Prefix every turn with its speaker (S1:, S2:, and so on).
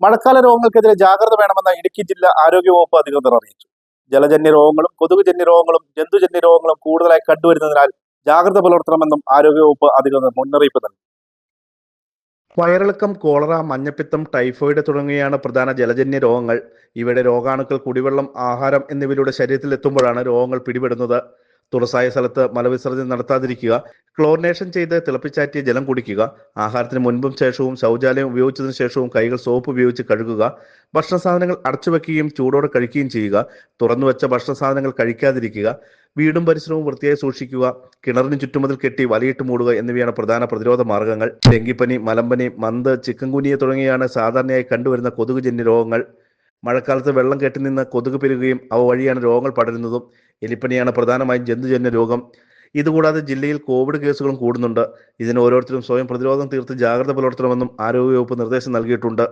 S1: മഴക്കാല രോഗങ്ങൾക്കെതിരെ ജാഗ്രത വേണമെന്ന ഇടുക്കി ജില്ലാ ആരോഗ്യ വകുപ്പ് അധികൃതർ അറിയിച്ചു. ജലജന്യ രോഗങ്ങളും കൊതുകുജന്യ രോഗങ്ങളും ജന്തുജന്യ രോഗങ്ങളും കൂടുതലായി കണ്ടുവരുന്നതിനാൽ ജാഗ്രത പുലർത്തണമെന്നും ആരോഗ്യവകുപ്പ് അധികൃതർ മുന്നറിയിപ്പ് നൽകി. വയറിളക്കം കോളറ മഞ്ഞപ്പിത്തം ടൈഫോയിഡ് തുടങ്ങിയാണ് പ്രധാന ജലജന്യ രോഗങ്ങൾ. ഇവയുടെ രോഗാണുക്കൾ കുടിവെള്ളം ആഹാരം എന്നിവയിലൂടെ ശരീരത്തിൽ എത്തുമ്പോഴാണ് രോഗങ്ങൾ പിടിപെടുന്നത്. തുറസായ സ്ഥലത്ത് മലവിസർജനം നടത്താതിരിക്കുക ക്ലോറിനേഷൻ ചെയ്ത് തിളപ്പിച്ചാറ്റിയ ജലം കുടിക്കുക ആഹാരത്തിന് മുൻപും ശേഷവും ശൗചാലയം ഉപയോഗിച്ചതിനു ശേഷവും കൈകൾ സോപ്പ് ഉപയോഗിച്ച് കഴുകുക ഭക്ഷണ സാധനങ്ങൾ അടച്ചു വെക്കുകയും ചൂടോടെ കഴിക്കുകയും ചെയ്യുക തുറന്നു വെച്ച ഭക്ഷണ സാധനങ്ങൾ കഴിക്കാതിരിക്കുക വീടും പരിസരവും വൃത്തിയായി സൂക്ഷിക്കുക കിണറിന് ചുറ്റുമതിൽ കെട്ടി വലയിട്ട് മൂടുക എന്നിവയാണ് പ്രധാന പ്രതിരോധ മാർഗങ്ങൾ. ഡെങ്കിപ്പനി മലമ്പനി മന്ത് ചിക്കൻകുനിയ തുടങ്ങിയാണ് സാധാരണയായി കണ്ടുവരുന്ന കൊതുകുജന്യ രോഗങ്ങൾ. മഴക്കാലത്ത് വെള്ളം കെട്ടി നിന്ന് കൊതുക് പെരുകയും അവ വഴിയാണ് രോഗങ്ങൾ പടരുന്നതും. എലിപ്പനിയാണ് പ്രധാനമായും ജന്തുജന്യ രോഗം. ഇതുകൂടാതെ ജില്ലയിൽ കോവിഡ് കേസുകളും കൂടുന്നുണ്ട്. ഇതിന് ഓരോരുത്തരും സ്വയം പ്രതിരോധം തീർത്ത് ജാഗ്രത പുലർത്തണമെന്നും ആരോഗ്യവകുപ്പ് നിർദ്ദേശം നൽകിയിട്ടുണ്ട്.